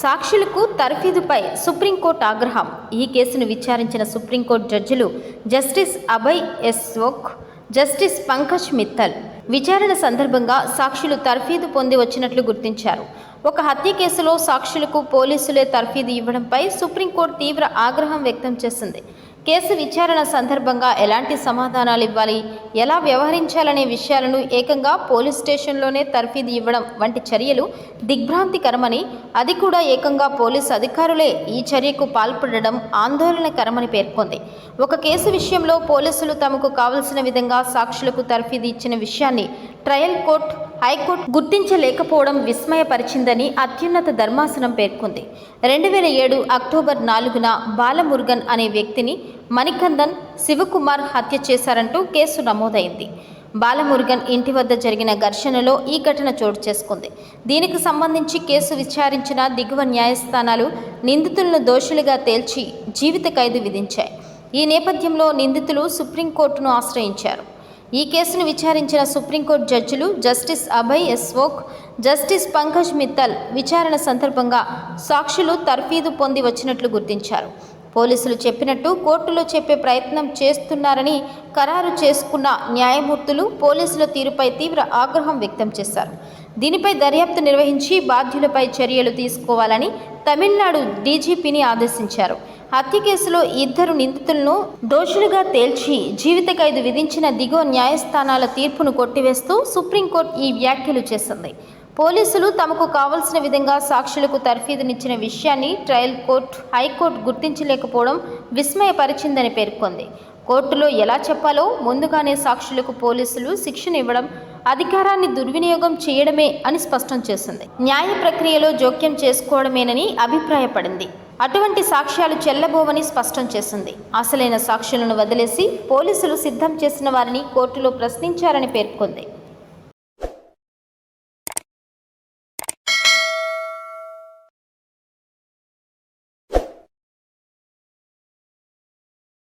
సాక్షులకు తర్ఫీదుపై supreme court ఆగ్రహం. ఈ కేసును విచారించిన సుప్రీంకోర్టు జడ్జిలు జస్టిస్ అభయ్ ఎస్వోక్ జస్టిస్ పంకజ్ మిత్తల్ విచారణ సందర్భంగా సాక్షులు తర్ఫీదు పొంది వచ్చినట్లు గుర్తించారు. ఒక హత్య కేసులో సాక్షులకు పోలీసులే తర్ఫీదు ఇవ్వడంపై సుప్రీంకోర్టు తీవ్ర ఆగ్రహం వ్యక్తం చేసింది. కేసు విచారణ సందర్భంగా ఎలాంటి సమాధానాలు ఇవ్వాలి ఎలా వ్యవహరించాలనే విషయాలను ఏకంగా పోలీస్ స్టేషన్లోనే తర్ఫీదు ఇవ్వడం వంటి చర్యలు దిగ్భ్రాంతికరమని అది కూడా ఏకంగా పోలీస్ అధికారులే ఈ చర్యకు పాల్పడడం ఆందోళనకరమని పేర్కొంది. ఒక కేసు విషయంలో పోలీసులు తమకు కావలసిన విధంగా సాక్షులకు తర్ఫీదు ఇచ్చిన విషయాన్ని ట్రయల్ కోర్టు హైకోర్టు గుర్తించలేకపోవడం విస్మయపరిచిందని అత్యున్నత ధర్మాసనం పేర్కొంది. రెండు వేల ఏడు అక్టోబర్ నాలుగున బాలమురుగన్ అనే వ్యక్తిని మణికందన్ శివకుమార్ హత్య చేశారంటూ కేసు నమోదైంది. బాలమురుగన్ ఇంటి వద్ద జరిగిన ఘర్షణలో ఈ ఘటన చోటు చేసుకుంది. దీనికి సంబంధించి కేసు విచారించిన దిగువ న్యాయస్థానాలు నిందితులను దోషులుగా తేల్చి జీవిత ఖైదు విధించాయి. ఈ నేపథ్యంలో నిందితులు సుప్రీంకోర్టును ఆశ్రయించారు. ఈ కేసును విచారించిన సుప్రీంకోర్టు జడ్జిలు జస్టిస్ అభయ్ ఎస్వోక్ జస్టిస్ పంకజ్ మిత్తల్ విచారణ సందర్భంగా సాక్షులు తర్ఫీదు పొంది వచ్చినట్లు గుర్తించారు. పోలీసులు చెప్పినట్టు కోర్టులో చెప్పే ప్రయత్నం చేస్తున్నారని ఖరారు చేసుకున్న న్యాయమూర్తులు పోలీసుల తీరుపై తీవ్ర ఆగ్రహం వ్యక్తం చేశారు. దీనిపై దర్యాప్తు నిర్వహించి బాధ్యులపై చర్యలు తీసుకోవాలని తమిళనాడు డీజీపీని ఆదేశించారు. హత్య కేసులో ఇద్దరు నిందితులను దోషులుగా తేల్చి జీవిత ఖైదు విధించిన దిగువ న్యాయస్థానాల తీర్పును కొట్టివేస్తూ సుప్రీంకోర్టు ఈ వ్యాఖ్యలు చేసింది. పోలీసులు తమకు కావలసిన విధంగా సాక్షులకు తర్ఫీదునిచ్చిన విషయాన్ని ట్రయల్ కోర్టు హైకోర్టు గుర్తించలేకపోవడం విస్మయపరిచిందని పేర్కొంది. కోర్టులో ఎలా చెప్పాలో ముందుగానే సాక్షులకు పోలీసులు శిక్షణ ఇవ్వడం అధికారాన్ని దుర్వినియోగం చేయడమే అని స్పష్టం చేసింది. న్యాయ ప్రక్రియలో జోక్యం చేసుకోవడమేనని అభిప్రాయపడింది. అటువంటి సాక్ష్యాలు చెల్లబోవని స్పష్టం చేసింది. అసలైన సాక్షులను వదిలేసి పోలీసులు సిద్ధం చేసిన వారిని కోర్టులో ప్రశ్నించారని పేర్కొంది.